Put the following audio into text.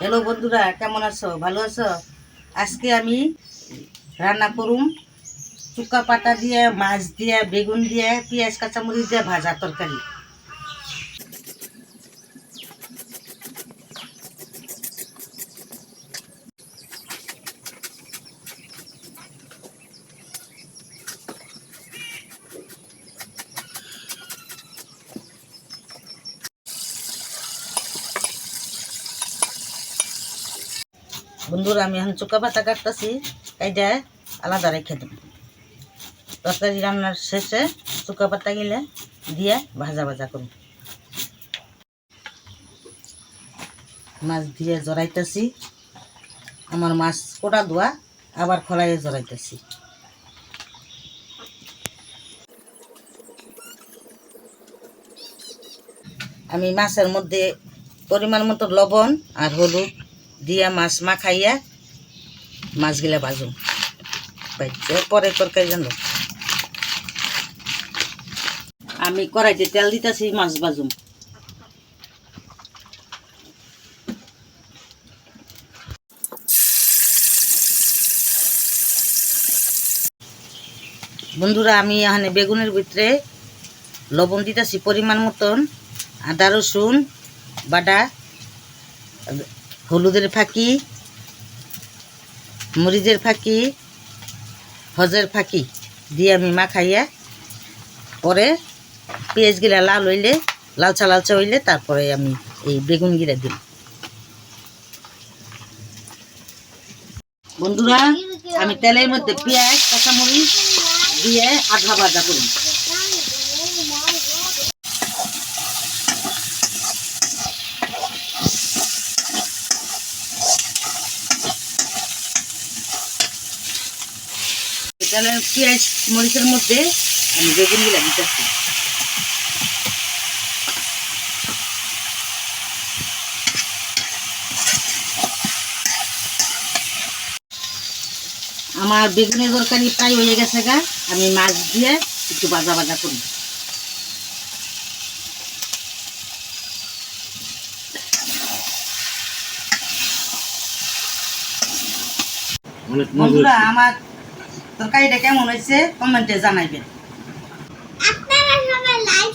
Hello বন্ধুরা, কেমন আছো? ভালো আছো? আজকে আমি রান্না করুম। চুকা পাতা দিয়ে, মাছ দিয়ে, বেগুন দিয়ে, পেঁয়াজ, কাঁচামরিচ দিয়ে ভাজা তরকারি। বন্ধুরা, আমি এখন চুকা পাতা কাটতেছি এইটা আলাদা রেখে দেব। তরকারি রান্নার শেষে চুকা পাতা গেলে দিয়ে ভাজা ভাজা করুন মাছ দিয়ে জড়াইতেছি। আমার মাছ কোটা ধোয়া, আবার খড়াইয়ে জড়াইতেছি। আমি মাছের মধ্যে পরিমাণ মতো লবণ আর হলুদ দিয়া মাছ মা মাখাইয়া মাছগুলা বাইতে পরে তরকারি জানো আমি কড়াইতে তেল দিতেছি, মাছ ভাজুম। বন্ধুরা, আমি এখানে বেগুনের ভিতরে লবণ দিতেছি পরিমাণ মতন, আদা রসুন, বাটা হলুদের ফাঁকি, মরিচের ফাঁকি, হজের ফাঁকি দিয়ে আমি মাখাইয়া পরে পেঁয়াজগুলা লাল হইলে, লালচা লালচা হইলে তারপরে আমি এই বেগুন গিরা দিই। বন্ধুরা, আমি তেলের মধ্যে পেঁয়াজ, কাঁচামরিচ দিয়ে আধা ভাজা করি। এখানে পেঁয়াজ মরিচের মধ্যে আমি দিতেছি। আমার বেগুনের তরকারি প্রায় হয়ে গেছে গা আমি মাছ দিয়ে একটু বাজা বাজা করি বন্ধুরা আমার তরকারিটা কেমন হয়েছে? কমেন্টে জানাইবেন। আপনারা সবাই লাইক